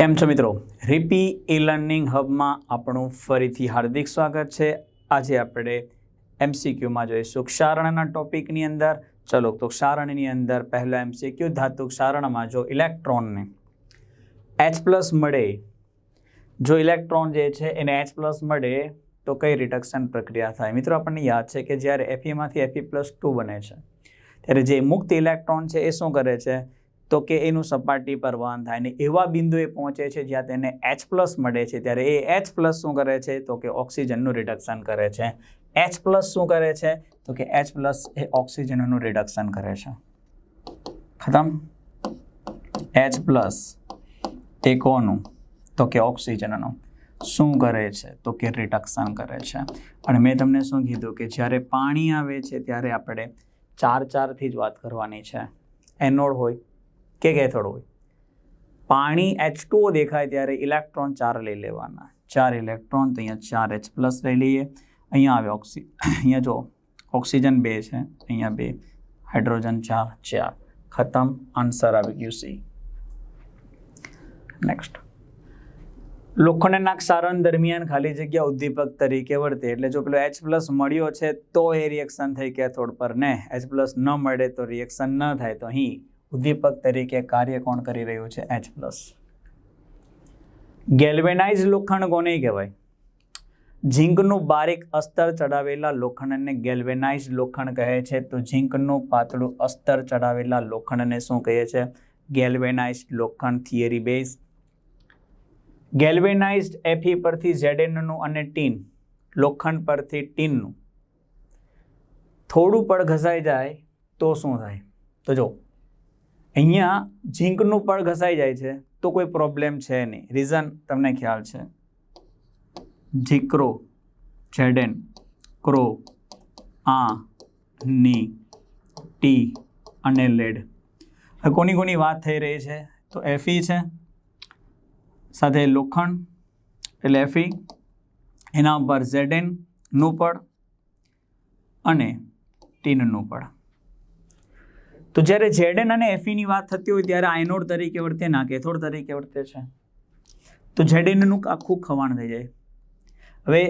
કેમ છો મિત્રો? રીપી ઈ લર્નિંગ હબમાં આપણું ફરીથી હાર્દિક સ્વાગત છે. આજે આપણે એમસીક્યુમાં જોઈશું. ક્ષારણના ટોપિકની અંદર, ચલો તો ક્ષારણની અંદર પહેલો એમસીક્યુ ધાતુ ક્ષારણમાં જો ઇલેક્ટ્રોનને એચ પ્લસ મળે, જો ઇલેક્ટ્રોન જે છે એને એચ પ્લસ મળે, તો કઈ રિડક્શન પ્રક્રિયા થાય? મિત્રો, આપણને યાદ છે કે જ્યારે એફઈમાંથી એફઈ પ્લસ ટુ બને છે, ત્યારે જે મુક્ત ઇલેક્ટ્રોન છે એ શું કરે છે? તો કે એનું સપાટી પર વહન થાય ને એવા બિંદુએ પહોંચે છે જ્યાં તેને એચ પ્લસ મળે છે. ત્યારે એ એચ પ્લસ શું કરે છે? તો કે ઓક્સિજનનું રિડક્શન કરે છે. એચ પ્લસ શું કરે છે? તો કે એચ પ્લસ એ ઓક્સિજનનું રિડક્શન કરે છે. ખતમ? એચ પ્લસ એ કોનું? તો કે ઓક્સિજનનું. શું કરે છે? તો કે રિડક્શન કરે છે. અને મેં તમને શું કીધું કે જ્યારે પાણી આવે છે ત્યારે આપણે ચાર ચારથી જ વાત કરવાની છે. એનોડ હોય કે કેથોડ હોય? પાણી એચ ટુઓ દેખાય ત્યારે ઇલેક્ટ્રોન ચાર લઈ લેવાના. ચાર ઇલેક્ટ્રોન, તો અહીંયા ચાર એચ પ્લસ લઈ લઈએ. અહીંયા આવે ઓક્સી, અહીંયા જો ઓક્સિજન બે છે. અહીંયા બે, હાઇડ્રોજન ચાર ચાર. ખતમ. આન્સર આવી ગયું સી નેક્સ્ટ લોખંડના ક્ષારણ દરમિયાન ખાલી જગ્યા ઉદ્દીપક તરીકે વર્તે એટલે જો પેલો એચ પ્લસ મળ્યો છે, તો એ રિએક્શન થઈ કેથોડ પર ને. એચ પ્લસ ન મળે તો રિએક્શન ન થાય. તો અહીં ઉદ્દીપક તરીકે કાર્ય કોણ કરી રહ્યું છે? એચ પ્લસ ગેલ્વેનાઇઝ લોખંડ કોને કહેવાય? ઝીંકનું બારીક અસ્તર ચડાવેલા લોખંડને ગેલ્વેનાઇઝ લોખંડ કહે છે. તો ઝીંકનું પાતળું અસ્તર ચડાવેલા લોખંડને શું કહે છે? ગેલ્વેનાઇઝ લોખંડ થિયરી બેઝ ગેલ્વેનાઇઝડ એફી પરથી ઝેડેનનું અને ટીન લોખંડ પરથી ટીનનું થોડું પડ ઘસાઈ જાય તો શું થાય? તો જો અહીંયા ઝીંકનું પડ ઘસાઈ જાય છે તો કોઈ પ્રોબ્લેમ છે નહીં. રીઝન તમને ખ્યાલ છે. ઝીકરો, જેડેન, ક્રો, આ, ની, ટી અને લેડ. હવે કોની કોની વાત થઈ રહી છે? તો એફી છે. સાથે લોખંડ, એટલે એફી એના ઉપર ઝેડેનનું પડ અને ટીનનું પડ. તો જ્યારે ઝેડએન અને એફઈની વાત થતી હોય ત્યારે આયનોડ તરીકે વર્તે ના કેથોડ તરીકે વર્તે છે. તો ઝેડએનનું આખું ખવાણ થઈ જાય. હવે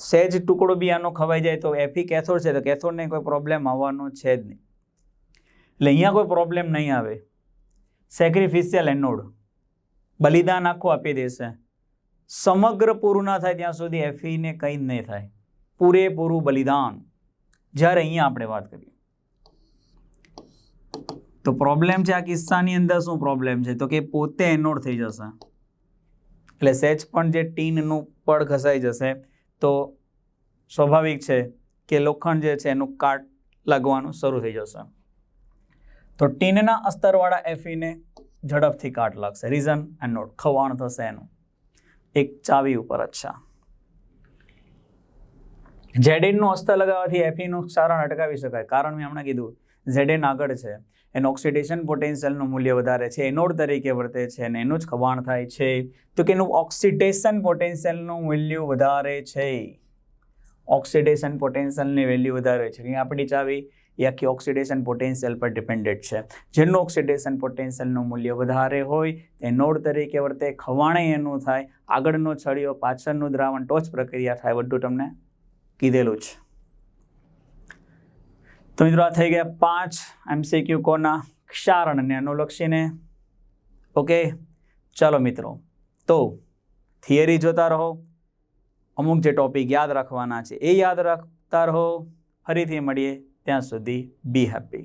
સહેજ ટુકડો બી આનો ખવાઈ જાય તો એફી કેથોડ છે તો કેથોડને કોઈ પ્રોબ્લેમ આવવાનો છે જ નહીં. એટલે અહીંયા કોઈ પ્રોબ્લેમ નહીં આવે. સેક્રિફિશિયલ એનોડ બલિદાન આખું આપી દેશે. સમગ્ર પૂરું ના થાય ત્યાં સુધી એફઈને કંઈ જ નહીં થાય. પૂરેપૂરું બલિદાન. જ્યારે અહીંયા આપણે વાત કરીએ. તો પ્રોબ્લેમ છે આ કિસ્સાની અંદર શું પ્રોબ્લેમ છે? તો કે પોતે એનોડ થઈ જશે. એટલે સેચ પણ જે ટીનનું પડ ઘસાઈ જશે, તો સ્વાભાવિક છે કે લોખંડ જે છે એનું કાટ લાગવાનું શરૂ થઈ જશે. તો ટીનના અસ્તરવાળા એફીને ઝડપથી કાટ લાગશે. રીઝન એનોડ ખવાણ થશે એનું. એક ચાવી ઉપર અચ્છા ઝેડેનનું અસ્તર લગાવવાથી એફીનું ક્ષારણ અટકાવી શકાય. કારણ મેં હમણાં કીધું ઝેડેન આગળ છે. એનું ઓક્સિડેશન પોટેન્શિયલનું મૂલ્ય વધારે છે, એનોડ તરીકે વર્તે છે અને એનું જ ખવાણ થાય છે. તો કે એનું ઓક્સિડેશન પોટેન્શિયલનું મૂલ્ય વધારે છે. ઓક્સિડેશન પોટેન્શિયલની વેલ્યુ વધારે છે. આપણી ચાવી એ આખી ઓક્સિડેશન પોટેન્શિયલ પર ડિપેન્ડેડ છે. જેનું ઓક્સિડેશન પોટેન્શિયલનું મૂલ્ય વધારે હોય તે નોડ તરીકે વર્તે, ખવાણે એનું થાય, આગળનો છળિયો, પાછળનું દ્રાવણ, ટોચ પ્રક્રિયા થાય, બધું તમને કીધેલું છે તો મિત્રો આ થઈ ગયા પાંચ એમસીક્યુ કોના ક્ષારણને અનુલક્ષીને. ઓકે ચાલો મિત્રો. તો થિયરી જોતા રહો. અમુક જે ટોપિક યાદ રાખવાના છે એ યાદ રાખતા રહો. ફરીથી મળીએ ત્યાં સુધી બી હેપી